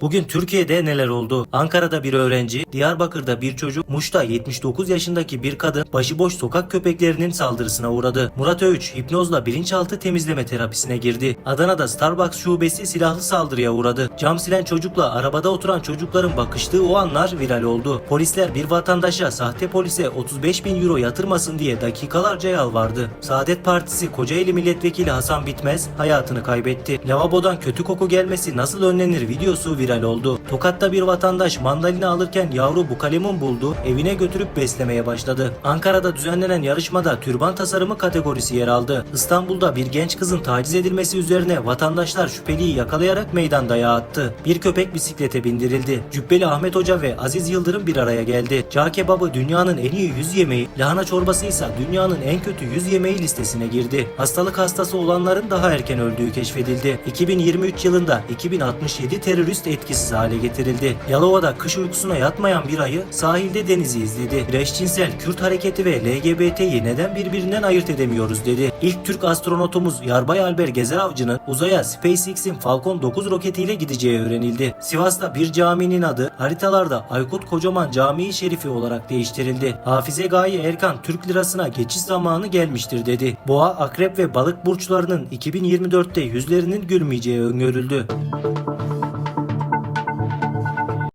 Bugün Türkiye'de neler oldu? Ankara'da bir öğrenci, Diyarbakır'da bir çocuk, Muş'ta 79 yaşındaki bir kadın başıboş sokak köpeklerinin saldırısına uğradı. Murat Öğüç hipnozla bilinçaltı temizleme terapisine girdi. Adana'da Starbucks şubesi silahlı saldırıya uğradı. Cam silen çocukla arabada oturan çocukların bakıştığı o anlar viral oldu. Polisler bir vatandaşa sahte polise 35 bin euro yatırmasın diye dakikalarca yalvardı. Saadet Partisi Kocaeli Milletvekili Hasan Bitmez hayatını kaybetti. Lavabodan kötü koku gelmesi nasıl önlenir videosu viral oldu. Tokat'ta bir vatandaş mandalina alırken yavru bukalemun buldu, evine götürüp beslemeye başladı. Ankara'da düzenlenen yarışmada türban tasarımı kategorisi yer aldı. İstanbul'da bir genç kızın taciz edilmesi üzerine vatandaşlar şüpheliyi yakalayarak meydan dayağı attı. Bir köpek bisiklete bindirildi. Cübbeli Ahmet Hoca ve Aziz Yıldırım bir araya geldi. Cağ kebabı dünyanın en iyi 100 yemeği, lahana çorbası ise dünyanın en kötü 100 yemeği listesine girdi. Hastalık hastası olanların daha erken öldüğü keşfedildi. 2023 yılında 2067 terörist etkisiz hale getirildi. Yalova'da kış uykusuna yatmayan bir ayı sahilde denizi izledi. Eşcinsel Kürt hareketi ve LGBT'yi neden birbirinden ayırt edemiyoruz dedi. İlk Türk astronotumuz Yarbay Alber Gezer Avcı'nın uzaya SpaceX'in Falcon 9 roketiyle gideceği öğrenildi. Sivas'ta bir caminin adı haritalarda Aykut Kocaman Camii Şerifi olarak değiştirildi. Hafize Gaye Erkan Türk lirasına geçiş zamanı gelmiştir dedi. Boğa, akrep ve balık burçlarının 2024'te yüzlerinin gülmeyeceği öngörüldü.